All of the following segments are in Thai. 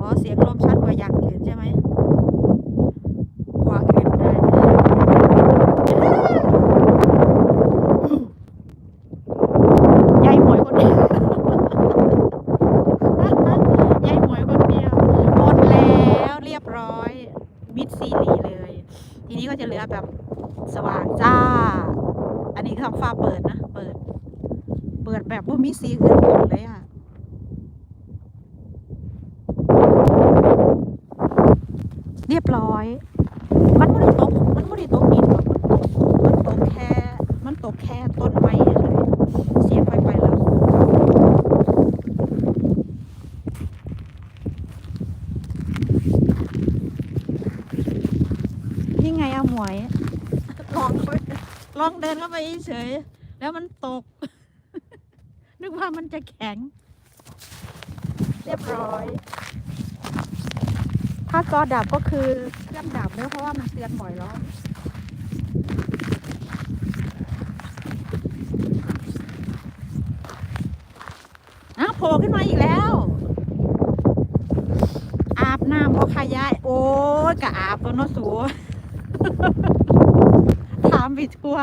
อ๋อ เสียงลมชัดกว่าอย่างอื่นใช่ไหมกว่าอื่นเลยยายหมวยคนเดียวยายหมวยคนเดียวหมดแล้วเรียบร้อยมิดซีรีเลย ทีนี้ก็จะเหลือแบบสว่างจ้า อันนี้ทำฟ้าเปิดนะ เปิด เปิดแบบว่ามีสีอื่นหมดเลยอะ เรียบร้อย มันไม่ได้ตก มันไม่ได้ตกดินหรอกมันตกมันตกแค่ มันตกแค่ต้นไม้เฉยเสียงไปไปแล้ว นี่ไงอะหมวย ลองเข้าไปลองเดินเข้าไปเฉย แล้วมันตก นึกว่ามันจะแข็ง เรียบร้อย ถ้าจอดับก็คือเครื่องดับเนอะเพราะว่ามันเตือนบ่อยแล้วอ้าวโผล่ขึ้นมาอีกแล้ว อาบน้ำพ่อขยาย โอ้ยกะอาบตัวน้อสูถามไปทัว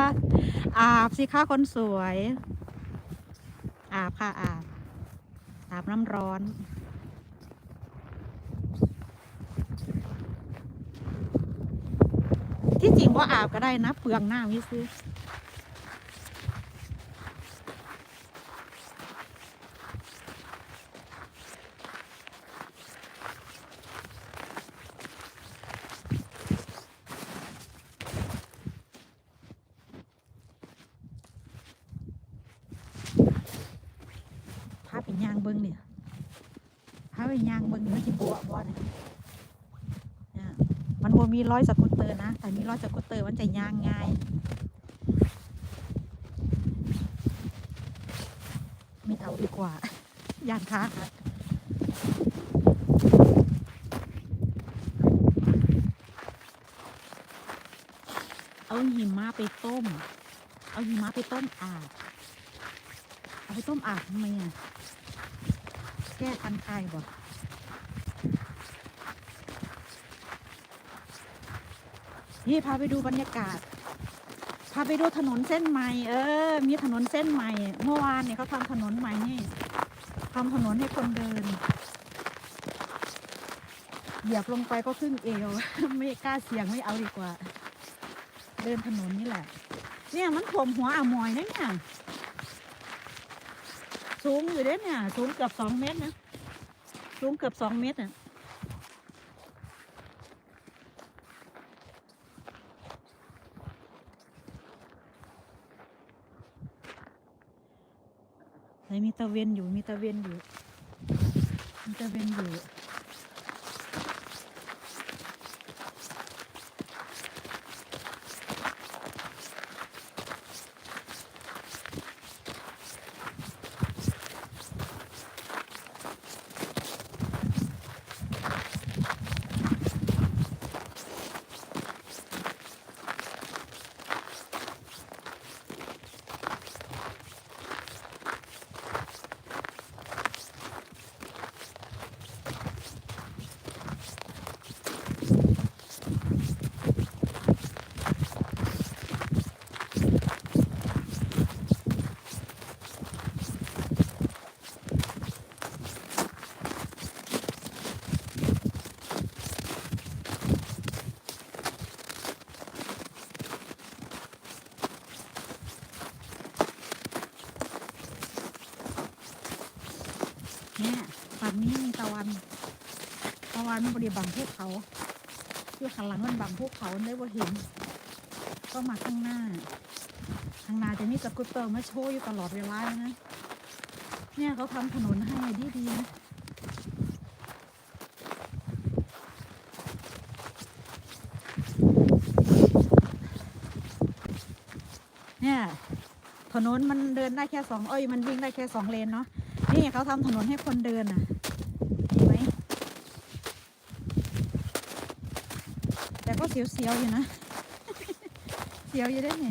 อาบสิคะคนสวย อาบค่ะอาบอาบน้ำร้อน ที่จริงว่าอาบก็ได้นะเปลืองหน้าวิซื้อพาไปย่างเบิ้งเนี่ยพาไปย่างเบิ้งมันจิบัวบ่เนี่เนี่ย มันบ่มีร้อยสกูตเตอร์นะ แต่มีร้อยสกูตเตอร์มันจะย่างง่ายไม่เอาดีกว่า ย่างค้าค่ะเอาหิมะไปต้ม เอาหิมะไปต้มอาบ เอาไปต้มอาบทำไมอะ แก้คันคายบ่ นี่พาไปดูบรรยากาศ พาไปดูถนนเส้นใหม่ เออ มีถนนเส้นใหม่ เมื่อวานเนี่ยเขาทำถนนใหม่นี่ทำถนนให้คนเดิน เหยียบลงไปก็ครึ่งเอว ไม่กล้าเสี่ยงไม่เอาดีกว่า เดินถนนนี่แหละ เนี่ยมันผมหัวอ่าวมอยนะเนี่ย สูงอยู่เด้เนี่ย สูงเกือบสองเมตรนะ สูงเกือบสองเมตรอะ ไหนมีตะเวนอยู่มีตะเวนอยู่มีตะเวนอยู่ เนี่ยฝั่งนี้มีตะวัน ตะวันมันบริบังภูเขาอยู่ข้างหลังมันบังภูเขาได้ว่าเห็นก็มาข้างหน้า ข้างหน้าจะมีสกูตเตอร์มาโชว์อยู่ตลอดเวลาเลยนะ เนี่ยเขาทำถนนให้ดีดีๆนะเนี่ยถนนมันเดินได้แค่สองเอ้ยมันวิ่งได้แค่สองเลนเนาะ นี่เขาทำถนนให้คนเดินอะเห็นไหมแต่ก็เสียวๆอยู่นะ เสียวอยู่ได้ไง